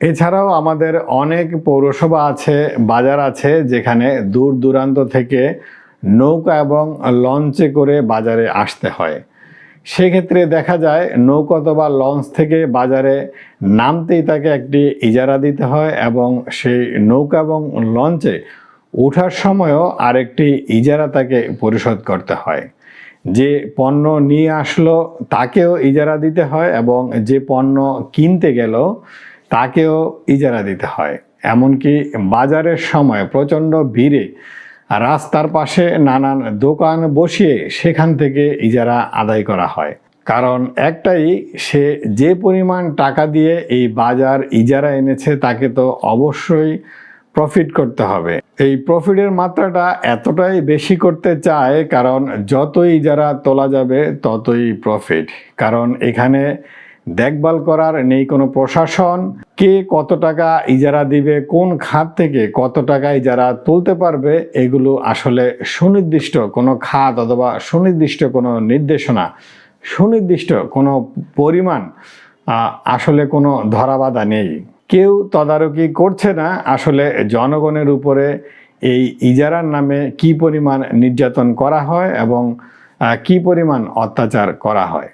এছাড়াও আমাদের অনেক পৌরসভা আছে, বাজার আছে, যেখানে দূর দূরান্ত থেকে নৌকা এবং লঞ্চে করে বাজারে আসতে হয়। সেক্ষেত্রে দেখা যায় নৌকা অথবা লঞ্চ থেকে বাজারে নামতেই তাকে একটি ইজারা দিতে হয় এবং সেই নৌকা এবং লঞ্চে ওঠার সময়ও আরেকটি ইজারা তাকে পরিশোধ করতে হয়। যে পণ্য নিয়ে আসলো তাকেও ইজারা দিতে হয় এবং যে পণ্য কিনতে গেল তাকেও ইজারা দিতে হয়। এমনকি বাজারের সময় প্রচণ্ড ভিড়ে রাস্তার পাশে নানান দোকান বসিয়ে সেখান থেকে ইজারা আদায় করা হয়। কারণ একটাই, সে যে পরিমাণ টাকা দিয়ে এই বাজার ইজারা এনেছে তাকে তো অবশ্যই প্রফিট করতে হবে। এই প্রফিটের মাত্রাটা এতটাই বেশি করতে চায় কারণ যতই যারা তোলা যাবে ততই প্রফিট কারণ এখানে দেখভাল করার নেই কোনো প্রশাসন। কে কত টাকা ইজারা দিবে, কোন খাত থেকে কত টাকা ইজারা তুলতে পারবে, এগুলো আসলে সুনির্দিষ্ট কোনো খাত অথবা সুনির্দিষ্ট কোনো নির্দেশনা, সুনির্দিষ্ট কোনো পরিমাণ আসলে কোনো ধরাবাধা নেই। কেউ তদারকি করছে না আসলে জনগণের উপরে এই ইজারার নামে কি পরিমাণ নির্যাতন করা হয় এবং কি পরিমাণ অত্যাচার করা হয়।